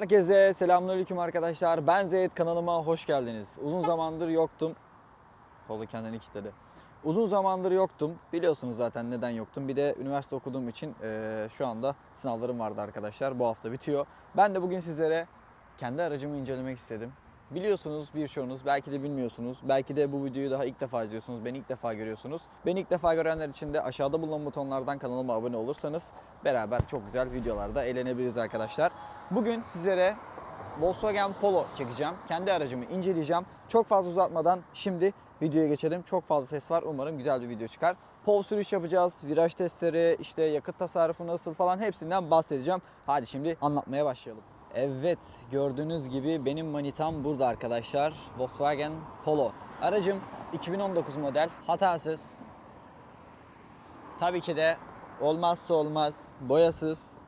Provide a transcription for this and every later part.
Herkese selamünaleyküm arkadaşlar. Ben Zeyt kanalıma hoş geldiniz. Uzun zamandır yoktum. Polo kendini kilitledi. Uzun zamandır yoktum. Biliyorsunuz zaten neden yoktum. Bir de üniversite okuduğum için eee, şu anda sınavlarım vardı arkadaşlar. Bu hafta bitiyor. Ben de bugün sizlere kendi aracımı incelemek istedim. Biliyorsunuz birçoğunuz, belki de bilmiyorsunuz. Belki de bu videoyu daha ilk defa izliyorsunuz. Beni ilk defa görüyorsunuz. Beni ilk defa görenler için de aşağıda bulunan butonlardan kanalıma abone olursanız beraber çok güzel videolarda eğlenebiliriz arkadaşlar. Bugün sizlere Volkswagen Polo çekeceğim. Kendi aracımı inceleyeceğim. Çok fazla uzatmadan şimdi videoya geçelim. Çok fazla ses var. Umarım güzel bir video çıkar. Pol sürüş yapacağız. Viraj testleri, işte yakıt tasarrufu nasıl falan hepsinden bahsedeceğim. Hadi şimdi anlatmaya başlayalım. Evet gördüğünüz gibi benim manitam burada arkadaşlar. Volkswagen Polo. Aracım 2019 model. Hatasız. Tabii ki de olmazsa olmaz boyasız,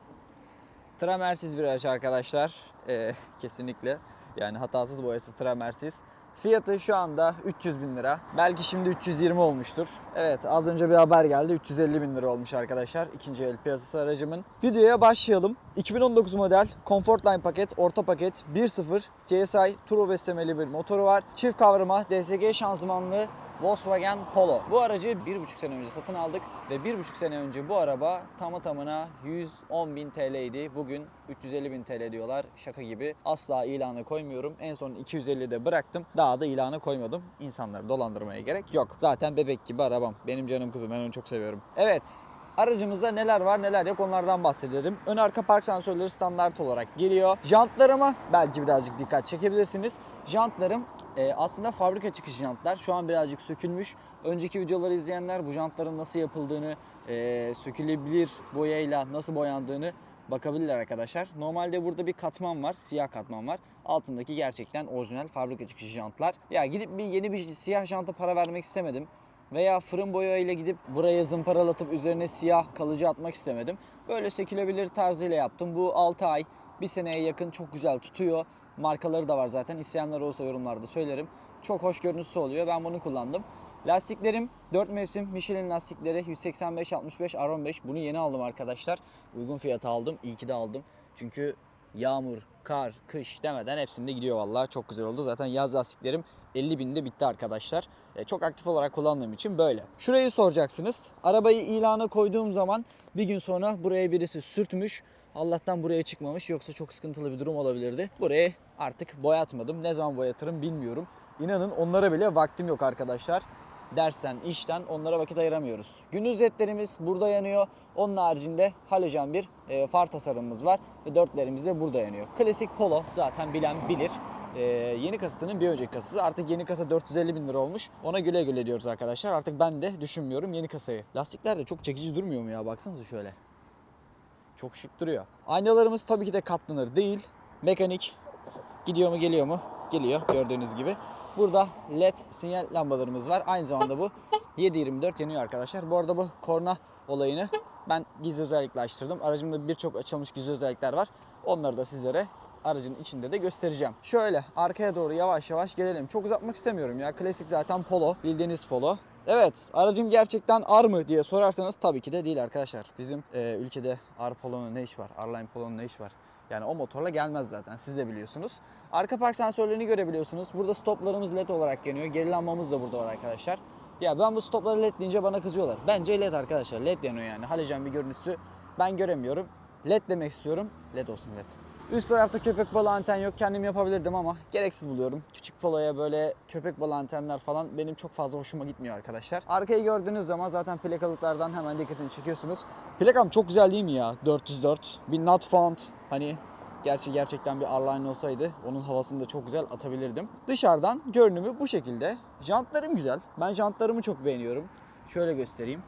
Tramersiz bir araç arkadaşlar. Ee, kesinlikle. Yani hatasız boyasız tramersiz. Fiyatı şu anda 300 bin lira. Belki şimdi 320 olmuştur. Evet az önce bir haber geldi. 350 bin lira olmuş arkadaşlar. İkinci el piyasası aracımın. Videoya başlayalım. 2019 model Comfortline paket, orta paket 1.0 TSI turbo beslemeli bir motoru var. Çift kavrama DSG şanzımanlı Volkswagen Polo. Bu aracı 1,5 sene önce satın aldık ve 1,5 sene önce bu araba tamı tamına 110.000 TL idi. Bugün 350.000 TL diyorlar. Şaka gibi. Asla ilanı koymuyorum. En son 250'de bıraktım. Daha da ilanı koymadım. İnsanları dolandırmaya gerek yok. Zaten bebek gibi arabam. Benim canım kızım. Ben onu çok seviyorum. Evet. Aracımızda neler var neler yok onlardan bahsedelim. Ön arka park sensörleri standart olarak geliyor. Jantlarıma belki birazcık dikkat çekebilirsiniz. Jantlarım e, aslında fabrika çıkış jantlar. Şu an birazcık sökülmüş. Önceki videoları izleyenler bu jantların nasıl yapıldığını, e, sökülebilir boyayla nasıl boyandığını bakabilirler arkadaşlar. Normalde burada bir katman var, siyah katman var. Altındaki gerçekten orijinal fabrika çıkış jantlar. Ya gidip bir yeni bir siyah janta para vermek istemedim. Veya fırın boyayla gidip buraya zımparalatıp üzerine siyah kalıcı atmak istemedim. Böyle sökülebilir tarzıyla yaptım. Bu 6 ay, bir seneye yakın çok güzel tutuyor. Markaları da var zaten. İsteyenler olursa yorumlarda söylerim. Çok hoş görüntüsü oluyor. Ben bunu kullandım. Lastiklerim 4 mevsim Michelin lastikleri 185-65 R15. Bunu yeni aldım arkadaşlar. Uygun fiyata aldım. İyi ki de aldım. Çünkü yağmur, kar, kış demeden hepsinde gidiyor vallahi. Çok güzel oldu. Zaten yaz lastiklerim 50 binde bitti arkadaşlar. E, Çok aktif olarak kullandığım için böyle. Şurayı soracaksınız. Arabayı ilana koyduğum zaman bir gün sonra buraya birisi sürtmüş. Allah'tan buraya çıkmamış yoksa çok sıkıntılı bir durum olabilirdi. Burayı artık boyatmadım. Ne zaman boyatırım bilmiyorum. İnanın onlara bile vaktim yok arkadaşlar. Dersten, işten onlara vakit ayıramıyoruz. Gündüz ledlerimiz burada yanıyor. Onun haricinde halojen bir e, far tasarımımız var ve dörtlerimiz de burada yanıyor. Klasik Polo zaten bilen bilir. E, yeni kasasının bir önceki kasası. Artık yeni kasa 450 bin lira olmuş. Ona güle güle diyoruz arkadaşlar. Artık ben de düşünmüyorum yeni kasayı. Lastikler de çok çekici durmuyor mu ya? Baksanıza şöyle. Çok şık duruyor. Aynalarımız tabii ki de katlanır değil. Mekanik. Gidiyor mu geliyor mu? Geliyor gördüğünüz gibi. Burada led sinyal lambalarımız var. Aynı zamanda bu 7/24 yanıyor arkadaşlar. Bu arada bu korna olayını ben gizli özellikle. Aracımda birçok açılmış gizli özellikler var. Onları da sizlere aracın içinde de göstereceğim. Şöyle arkaya doğru yavaş yavaş gelelim. Çok uzatmak istemiyorum ya. Klasik zaten polo. Bildiğiniz polo. Evet aracım gerçekten R mı diye sorarsanız tabii ki de değil arkadaşlar. Bizim e, ülkede R Polo'nun ne iş var? R-Line Polo'nun ne iş var? Yani o motorla gelmez zaten siz de biliyorsunuz. Arka park sensörlerini görebiliyorsunuz. Burada stoplarımız led olarak yanıyor. Geri lambamız da burada var arkadaşlar. Ya ben bu stopları led deyince bana kızıyorlar. Bence led arkadaşlar. Led yanıyor yani. Halojen bir görüntüsü ben göremiyorum. Led demek istiyorum. Led olsun led. Üst tarafta köpek balığı anten yok. Kendim yapabilirdim ama gereksiz buluyorum. Küçük poloya böyle köpek balığı antenler falan benim çok fazla hoşuma gitmiyor arkadaşlar. Arkayı gördüğünüz zaman zaten plakalıklardan hemen dikkatini çekiyorsunuz. Plakam çok güzel değil mi ya? 404. Bir not found. Hani Gerçi gerçekten bir R-Line olsaydı onun havasını da çok güzel atabilirdim. Dışarıdan görünümü bu şekilde. Jantlarım güzel. Ben jantlarımı çok beğeniyorum. Şöyle göstereyim.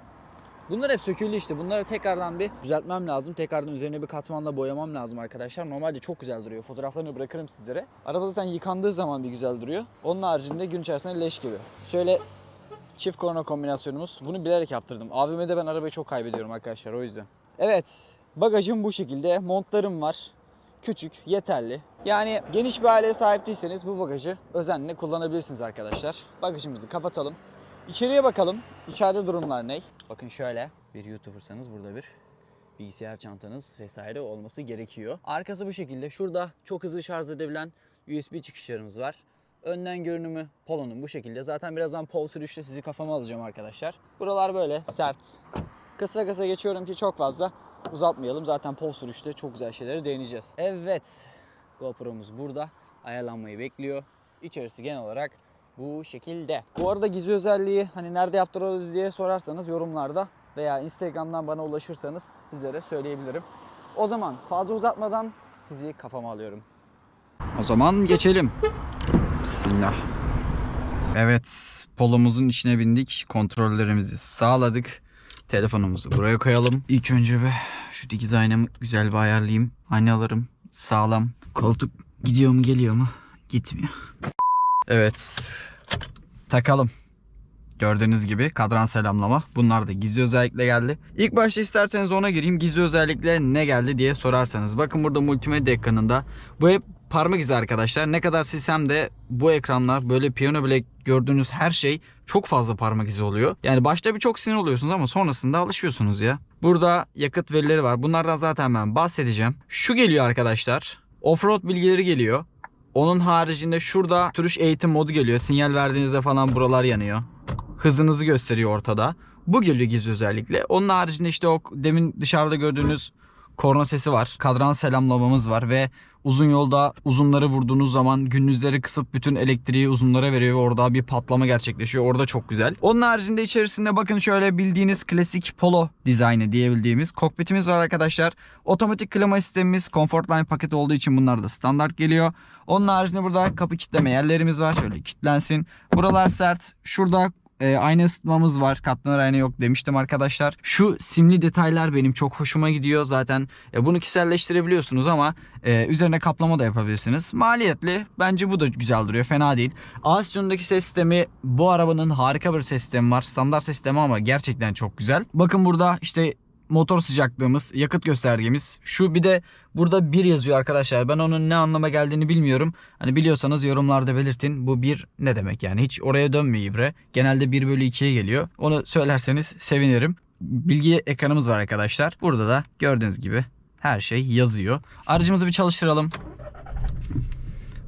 Bunlar hep söküldü işte. Bunları tekrardan bir düzeltmem lazım. Tekrardan üzerine bir katmanla boyamam lazım arkadaşlar. Normalde çok güzel duruyor. Fotoğraflarını bırakırım sizlere. Araba zaten yıkandığı zaman bir güzel duruyor. Onun haricinde gün içerisinde leş gibi. Şöyle çift korna kombinasyonumuz. Bunu bilerek yaptırdım. AVM'de ben arabayı çok kaybediyorum arkadaşlar o yüzden. Evet. Bagajım bu şekilde. Montlarım var. Küçük, yeterli. Yani geniş bir aileye sahip değilseniz bu bagajı özenle kullanabilirsiniz arkadaşlar. Bagajımızı kapatalım. İçeriye bakalım. İçeride durumlar ne? Bakın şöyle. Bir YouTuber'sanız burada bir bilgisayar çantanız vesaire olması gerekiyor. Arkası bu şekilde. Şurada çok hızlı şarj edebilen USB çıkışlarımız var. Önden görünümü Polo'nun bu şekilde. Zaten birazdan Pol sürüşte sizi kafama alacağım arkadaşlar. Buralar böyle sert. Kısa kısa geçiyorum ki çok fazla uzatmayalım. Zaten Pol sürüşte çok güzel şeyleri değineceğiz. Evet. GoPro'muz burada. Ayarlanmayı bekliyor. İçerisi genel olarak bu şekilde. Bu arada gizli özelliği hani nerede yaptırıyoruz diye sorarsanız yorumlarda veya Instagram'dan bana ulaşırsanız sizlere söyleyebilirim. O zaman fazla uzatmadan sizi kafama alıyorum. O zaman geçelim. Bismillah. Evet, polomuzun içine bindik. Kontrollerimizi sağladık. Telefonumuzu buraya koyalım. İlk önce bir şu dikiz aynamı güzel bir ayarlayayım. Aynalarım sağlam. Koltuk gidiyor mu geliyor mu? Gitmiyor. Evet. Takalım. Gördüğünüz gibi kadran selamlama. Bunlar da gizli özellikle geldi. İlk başta isterseniz ona gireyim. Gizli özellikle ne geldi diye sorarsanız. Bakın burada multimedya ekranında. Bu hep parmak izi arkadaşlar. Ne kadar silsem de bu ekranlar böyle piyano bile gördüğünüz her şey çok fazla parmak izi oluyor. Yani başta bir çok sinir oluyorsunuz ama sonrasında alışıyorsunuz ya. Burada yakıt verileri var. Bunlardan zaten ben bahsedeceğim. Şu geliyor arkadaşlar. Offroad bilgileri geliyor. Onun haricinde şurada sürüş eğitim modu geliyor. Sinyal verdiğinizde falan buralar yanıyor. Hızınızı gösteriyor ortada. Bu geliyor gizli özellikle. Onun haricinde işte o demin dışarıda gördüğünüz korna sesi var. Kadran selamlamamız var ve uzun yolda uzunları vurduğunuz zaman gündüzleri kısıp bütün elektriği uzunlara veriyor ve orada bir patlama gerçekleşiyor. Orada çok güzel. Onun haricinde içerisinde bakın şöyle bildiğiniz klasik polo dizaynı diyebildiğimiz kokpitimiz var arkadaşlar. Otomatik klima sistemimiz Comfortline paket olduğu için bunlar da standart geliyor. Onun haricinde burada kapı kitleme yerlerimiz var. Şöyle kilitlensin. Buralar sert. Şurada e, ayna ısıtmamız var. Katlanır ayna yok demiştim arkadaşlar. Şu simli detaylar benim çok hoşuma gidiyor. Zaten e, bunu kişiselleştirebiliyorsunuz ama e, üzerine kaplama da yapabilirsiniz. Maliyetli. Bence bu da güzel duruyor. Fena değil. Asyon'daki ses sistemi bu arabanın harika bir ses sistemi var. Standart sistemi ama gerçekten çok güzel. Bakın burada işte motor sıcaklığımız, yakıt göstergemiz. Şu bir de burada bir yazıyor arkadaşlar. Ben onun ne anlama geldiğini bilmiyorum. Hani biliyorsanız yorumlarda belirtin. Bu bir ne demek yani? Hiç oraya dönmüyor ibre. Genelde 1 bölü 2'ye geliyor. Onu söylerseniz sevinirim. Bilgi ekranımız var arkadaşlar. Burada da gördüğünüz gibi her şey yazıyor. Aracımızı bir çalıştıralım.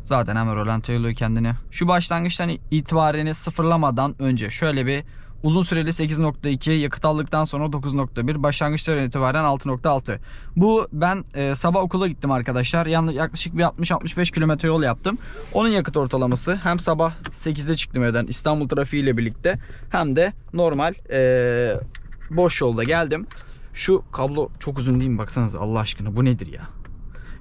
Zaten hemen rolantiye kendini. Şu başlangıçtan itibaren sıfırlamadan önce şöyle bir Uzun süreli 8.2, yakıt aldıktan sonra 9.1, başlangıçtan itibaren 6.6. Bu ben e, sabah okula gittim arkadaşlar. Yani yaklaşık bir 60-65 kilometre yol yaptım. Onun yakıt ortalaması hem sabah 8'de çıktım evden İstanbul trafiği ile birlikte hem de normal e, boş yolda geldim. Şu kablo çok uzun değil mi baksanıza Allah aşkına bu nedir ya?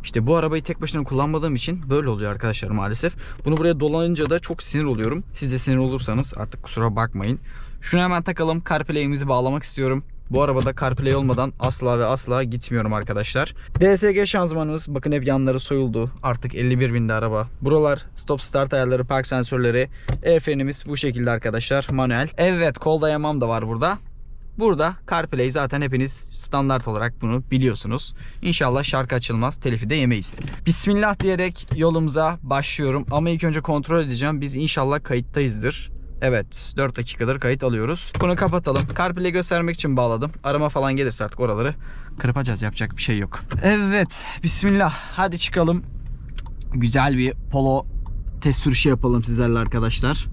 İşte bu arabayı tek başına kullanmadığım için böyle oluyor arkadaşlar maalesef. Bunu buraya dolanınca da çok sinir oluyorum. Siz de sinir olursanız artık kusura bakmayın. Şunu hemen takalım. CarPlay'imizi bağlamak istiyorum. Bu arabada CarPlay olmadan asla ve asla gitmiyorum arkadaşlar. DSG şanzımanımız bakın hep yanları soyuldu. Artık 51 binde araba. Buralar stop start ayarları, park sensörleri. El frenimiz bu şekilde arkadaşlar. Manuel. Evet kol dayamam da var burada. Burada CarPlay zaten hepiniz standart olarak bunu biliyorsunuz. İnşallah şarkı açılmaz, telifi de yemeyiz. Bismillah diyerek yolumuza başlıyorum. Ama ilk önce kontrol edeceğim. Biz inşallah kayıttayızdır. Evet 4 dakikadır kayıt alıyoruz. Bunu kapatalım. CarPlay göstermek için bağladım. Arama falan gelirse artık oraları kırpacağız. Yapacak bir şey yok. Evet Bismillah. Hadi çıkalım. Güzel bir polo test sürüşü yapalım sizlerle arkadaşlar.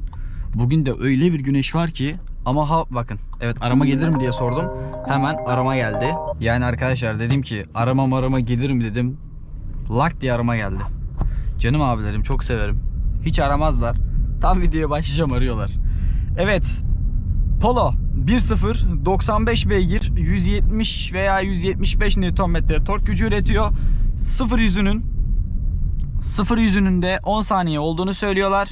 Bugün de öyle bir güneş var ki ama ha bakın evet arama gelir mi diye sordum. Hemen arama geldi. Yani arkadaşlar dedim ki arama arama gelir mi dedim. Lak diye arama geldi. Canım abilerim çok severim. Hiç aramazlar. Tam videoya başlayacağım arıyorlar. Evet. Polo 1.0 95 beygir 170 veya 175 Nm tork gücü üretiyor. 0 yüzünün 0 yüzünün de 10 saniye olduğunu söylüyorlar.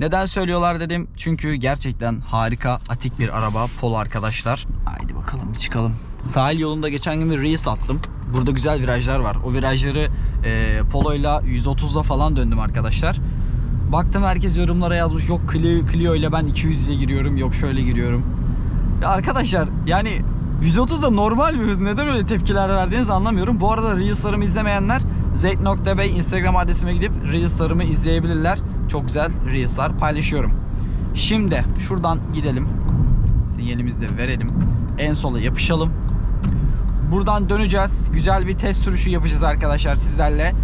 Neden söylüyorlar dedim. Çünkü gerçekten harika atik bir araba Polo arkadaşlar. Haydi bakalım çıkalım. Sahil yolunda geçen gün bir Reels attım. Burada güzel virajlar var. O virajları e, Polo'yla 130'la falan döndüm arkadaşlar. Baktım herkes yorumlara yazmış. Yok Clio, Clio ile ben 200 ile giriyorum. Yok şöyle giriyorum. Ya arkadaşlar yani 130 da normal bir hız. Neden öyle tepkiler verdiğinizi anlamıyorum. Bu arada Reels'larımı izlemeyenler zeyt.bey Instagram adresime gidip Reels'larımı izleyebilirler. Çok güzel Reels'lar paylaşıyorum. Şimdi şuradan gidelim. Sinyalimizi de verelim. En sola yapışalım. buradan döneceğiz. Güzel bir test sürüşü yapacağız arkadaşlar sizlerle.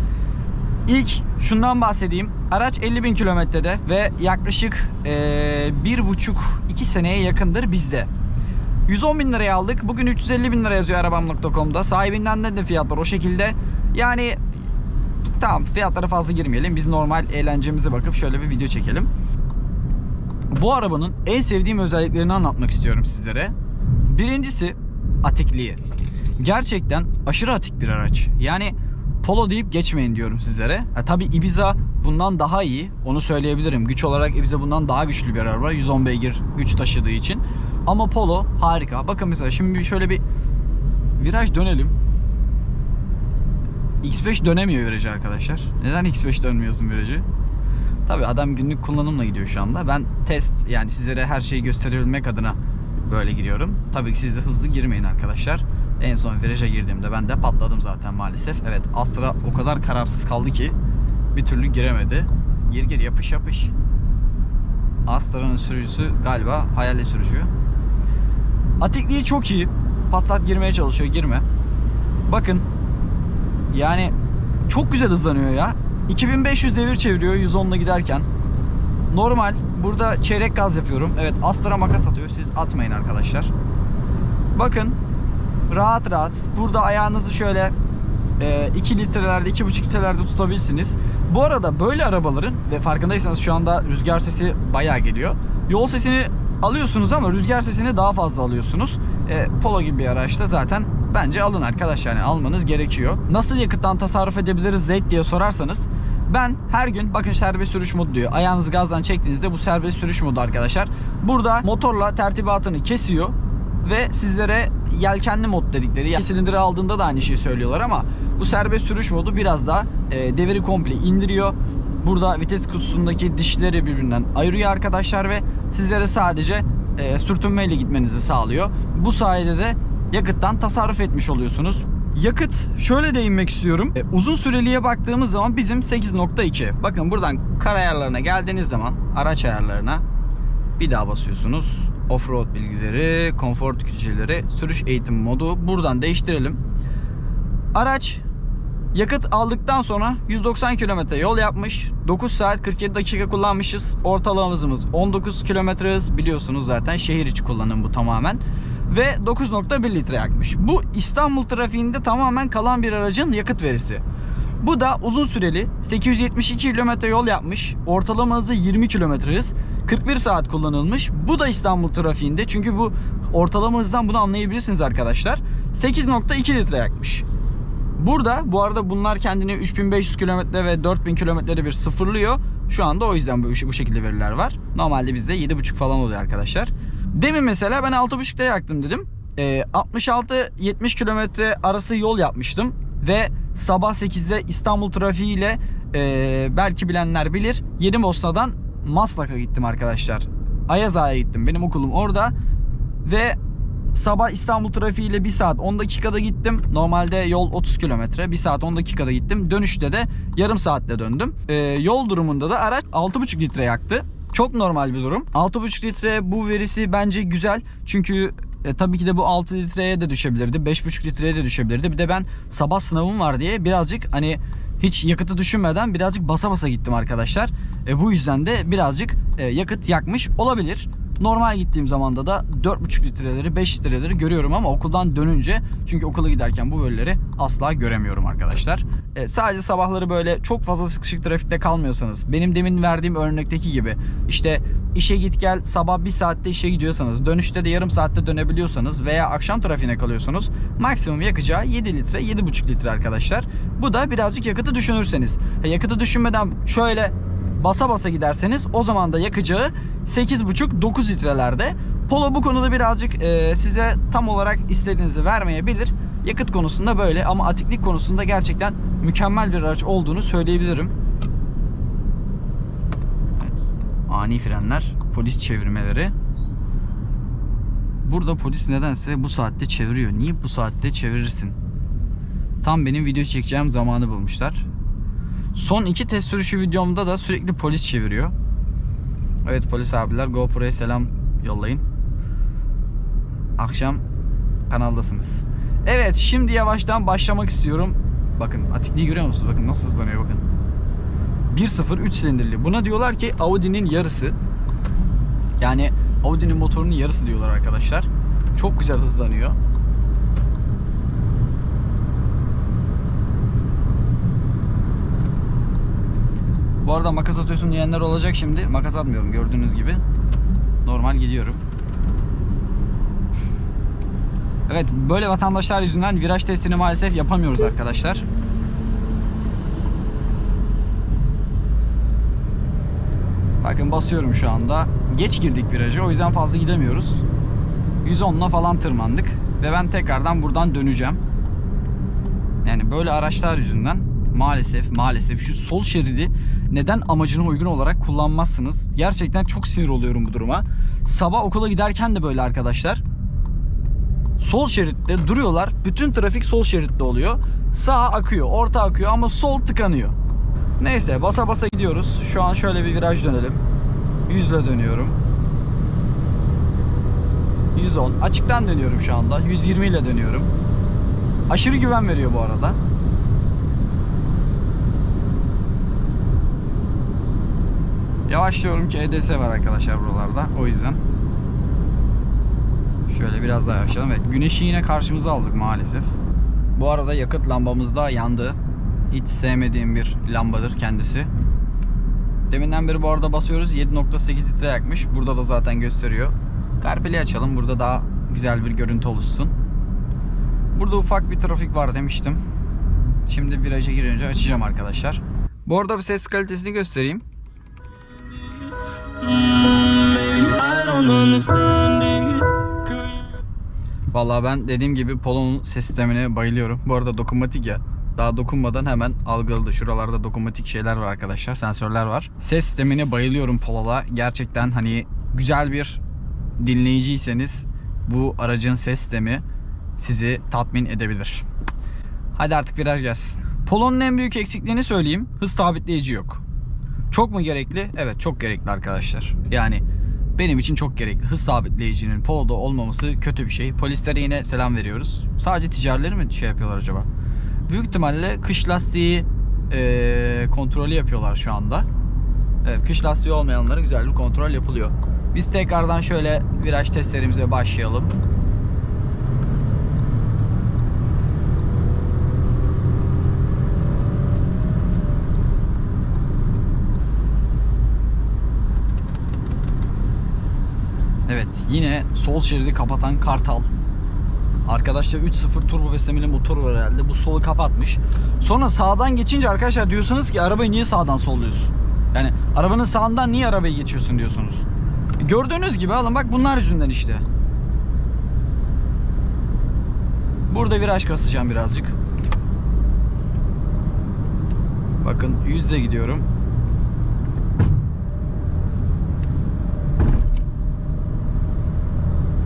İlk şundan bahsedeyim. Araç 50 bin kilometrede ve yaklaşık bir buçuk iki seneye yakındır bizde. 110 bin liraya aldık. Bugün 350 bin lira yazıyor arabam.com'da. Sahibinden de, de fiyatlar o şekilde. Yani tamam fiyatlara fazla girmeyelim. Biz normal eğlencemize bakıp şöyle bir video çekelim. Bu arabanın en sevdiğim özelliklerini anlatmak istiyorum sizlere. Birincisi atikliği. Gerçekten aşırı atik bir araç. Yani Polo deyip geçmeyin diyorum sizlere. Ha, tabii Ibiza bundan daha iyi. Onu söyleyebilirim. Güç olarak Ibiza bundan daha güçlü bir araba. 110 beygir güç taşıdığı için. Ama Polo harika. Bakın mesela şimdi şöyle bir viraj dönelim. X5 dönemiyor virajı arkadaşlar. Neden X5 dönmüyorsun virajı? Tabii adam günlük kullanımla gidiyor şu anda. Ben test yani sizlere her şeyi gösterebilmek adına böyle giriyorum. Tabii ki siz de hızlı girmeyin arkadaşlar. En son viraja girdiğimde ben de patladım zaten maalesef. Evet Astra o kadar kararsız kaldı ki bir türlü giremedi. Gir gir yapış yapış. Astra'nın sürücüsü galiba hayali sürücü. Atikliği çok iyi. Passat girmeye çalışıyor girme. Bakın yani çok güzel hızlanıyor ya. 2500 devir çeviriyor 110'la giderken. Normal. Burada çeyrek gaz yapıyorum. Evet Astra makas atıyor. Siz atmayın arkadaşlar. Bakın rahat rahat. Burada ayağınızı şöyle 2 litrelerde 2,5 litrelerde tutabilirsiniz. Bu arada böyle arabaların ve farkındaysanız şu anda rüzgar sesi bayağı geliyor. Yol sesini alıyorsunuz ama rüzgar sesini daha fazla alıyorsunuz. E, Polo gibi bir araçta zaten bence alın arkadaşlar yani almanız gerekiyor. Nasıl yakıttan tasarruf edebiliriz Zeyt diye sorarsanız ben her gün bakın serbest sürüş modu diyor. Ayağınızı gazdan çektiğinizde bu serbest sürüş modu arkadaşlar. Burada motorla tertibatını kesiyor ve sizlere yelkenli mod dedikleri yani silindiri aldığında da aynı şeyi söylüyorlar ama bu serbest sürüş modu biraz daha e, deviri komple indiriyor. Burada vites kutusundaki dişleri birbirinden ayırıyor arkadaşlar ve sizlere sadece e, sürtünmeyle gitmenizi sağlıyor. Bu sayede de yakıttan tasarruf etmiş oluyorsunuz. Yakıt şöyle değinmek istiyorum. E, uzun süreliğe baktığımız zaman bizim 8.2. Bakın buradan kar ayarlarına geldiğiniz zaman araç ayarlarına bir daha basıyorsunuz. Offroad bilgileri, konfor tüketicileri, sürüş eğitim modu. Buradan değiştirelim. Araç yakıt aldıktan sonra 190 kilometre yol yapmış. 9 saat 47 dakika kullanmışız. Ortalama hızımız 19 kilometre hız. Biliyorsunuz zaten şehir içi kullanım bu tamamen. Ve 9.1 litre yakmış. Bu İstanbul trafiğinde tamamen kalan bir aracın yakıt verisi. Bu da uzun süreli 872 kilometre yol yapmış. Ortalama hızı 20 kilometre hız. 41 saat kullanılmış. Bu da İstanbul trafiğinde. Çünkü bu ortalama hızdan bunu anlayabilirsiniz arkadaşlar. 8.2 litre yakmış. Burada bu arada bunlar kendini 3500 kilometre ve 4000 kilometrede bir sıfırlıyor. Şu anda o yüzden bu, bu şekilde veriler var. Normalde bizde 7.5 falan oluyor arkadaşlar. Demin mesela ben 6.5 lira yaktım dedim. Ee, 66-70 kilometre arası yol yapmıştım. Ve sabah 8'de İstanbul trafiğiyle e, belki bilenler bilir. Yeni Bosna'dan Maslak'a gittim arkadaşlar. Ayazağa'ya gittim. Benim okulum orada. Ve sabah İstanbul trafiğiyle 1 saat 10 dakikada gittim. Normalde yol 30 kilometre. 1 saat 10 dakikada gittim. Dönüşte de yarım saatte döndüm. Ee, yol durumunda da araç 6,5 litre yaktı. Çok normal bir durum. 6,5 litre bu verisi bence güzel. Çünkü e, tabii ki de bu 6 litreye de düşebilirdi. 5,5 litreye de düşebilirdi. Bir de ben sabah sınavım var diye birazcık hani hiç yakıtı düşünmeden birazcık basa basa gittim arkadaşlar. E, bu yüzden de birazcık e, yakıt yakmış olabilir. Normal gittiğim zamanda da 4,5 litreleri 5 litreleri görüyorum ama okuldan dönünce çünkü okula giderken bu verileri asla göremiyorum arkadaşlar. E, sadece sabahları böyle çok fazla sıkışık trafikte kalmıyorsanız benim demin verdiğim örnekteki gibi işte işe git gel sabah 1 saatte işe gidiyorsanız dönüşte de yarım saatte dönebiliyorsanız veya akşam trafiğine kalıyorsanız maksimum yakacağı 7 litre 7,5 litre arkadaşlar. Bu da birazcık yakıtı düşünürseniz. E, yakıtı düşünmeden şöyle basa basa giderseniz o zaman da yakacağı 8,5-9 litrelerde. Polo bu konuda birazcık e, size tam olarak istediğinizi vermeyebilir. Yakıt konusunda böyle ama atiklik konusunda gerçekten mükemmel bir araç olduğunu söyleyebilirim. Evet, ani frenler, polis çevirmeleri. Burada polis nedense bu saatte çeviriyor. Niye bu saatte çevirirsin? Tam benim video çekeceğim zamanı bulmuşlar. Son iki test sürüşü videomda da sürekli polis çeviriyor. Evet polis abiler GoPro'ya selam yollayın. Akşam kanaldasınız. Evet şimdi yavaştan başlamak istiyorum. Bakın atikliği görüyor musunuz? Bakın nasıl hızlanıyor bakın. 1.0 3 silindirli. Buna diyorlar ki Audi'nin yarısı. Yani Audi'nin motorunun yarısı diyorlar arkadaşlar. Çok güzel hızlanıyor. Bu arada makas atıyorsun diyenler olacak şimdi. Makas atmıyorum gördüğünüz gibi. Normal gidiyorum. Evet böyle vatandaşlar yüzünden viraj testini maalesef yapamıyoruz arkadaşlar. Bakın basıyorum şu anda. Geç girdik viraja o yüzden fazla gidemiyoruz. 110'la falan tırmandık. Ve ben tekrardan buradan döneceğim. Yani böyle araçlar yüzünden maalesef maalesef şu sol şeridi neden amacına uygun olarak kullanmazsınız? Gerçekten çok sinir oluyorum bu duruma. Sabah okula giderken de böyle arkadaşlar. Sol şeritte duruyorlar. Bütün trafik sol şeritte oluyor. Sağ akıyor, orta akıyor ama sol tıkanıyor. Neyse basa basa gidiyoruz. Şu an şöyle bir viraj dönelim. 100 ile dönüyorum. 110. Açıktan dönüyorum şu anda. 120 ile dönüyorum. Aşırı güven veriyor bu arada. Yavaşlıyorum ki EDS var arkadaşlar buralarda. O yüzden. Şöyle biraz daha yavaşlayalım. Evet güneşi yine karşımıza aldık maalesef. Bu arada yakıt lambamız da yandı. Hiç sevmediğim bir lambadır kendisi. Deminden beri bu arada basıyoruz. 7.8 litre yakmış. Burada da zaten gösteriyor. Karpeli açalım. Burada daha güzel bir görüntü oluşsun. Burada ufak bir trafik var demiştim. Şimdi viraja girince açacağım arkadaşlar. Bu arada bir ses kalitesini göstereyim. Vallahi ben dediğim gibi Polo'nun ses sistemine bayılıyorum. Bu arada dokunmatik ya. Daha dokunmadan hemen algıladı. Şuralarda dokunmatik şeyler var arkadaşlar. Sensörler var. Ses sistemine bayılıyorum Polo'la. Gerçekten hani güzel bir dinleyiciyseniz bu aracın ses sistemi sizi tatmin edebilir. Hadi artık viraj gelsin. Polo'nun en büyük eksikliğini söyleyeyim. Hız sabitleyici yok. Çok mu gerekli? Evet çok gerekli arkadaşlar. Yani benim için çok gerekli. Hız sabitleyicinin Polo'da olmaması kötü bir şey. Polislere yine selam veriyoruz. Sadece ticarileri mi şey yapıyorlar acaba? Büyük ihtimalle kış lastiği eee, kontrolü yapıyorlar şu anda. Evet kış lastiği olmayanlara güzel bir kontrol yapılıyor. Biz tekrardan şöyle viraj testlerimize başlayalım. Yine sol şeridi kapatan Kartal. Arkadaşlar 3.0 turbo beslemeli motor var herhalde. Bu solu kapatmış. Sonra sağdan geçince arkadaşlar diyorsunuz ki arabayı niye sağdan solluyorsun? Yani arabanın sağından niye arabayı geçiyorsun diyorsunuz. Gördüğünüz gibi alın bak bunlar yüzünden işte. Burada viraj kasacağım birazcık. Bakın yüzde gidiyorum.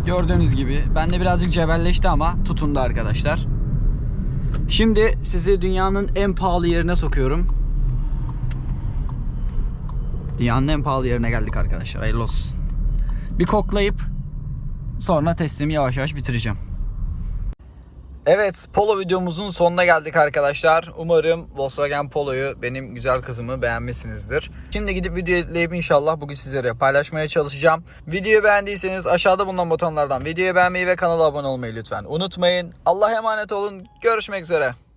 Gördüğünüz gibi bende birazcık cebelleşti ama tutundu arkadaşlar. Şimdi sizi dünyanın en pahalı yerine sokuyorum. Dünyanın en pahalı yerine geldik arkadaşlar. Hayırlı olsun. Bir koklayıp sonra testimi yavaş yavaş bitireceğim. Evet, Polo videomuzun sonuna geldik arkadaşlar. Umarım Volkswagen Polo'yu, benim güzel kızımı beğenmişsinizdir. Şimdi gidip video editleyip inşallah bugün sizlere paylaşmaya çalışacağım. Videoyu beğendiyseniz aşağıda bulunan butonlardan videoyu beğenmeyi ve kanala abone olmayı lütfen unutmayın. Allah'a emanet olun. Görüşmek üzere.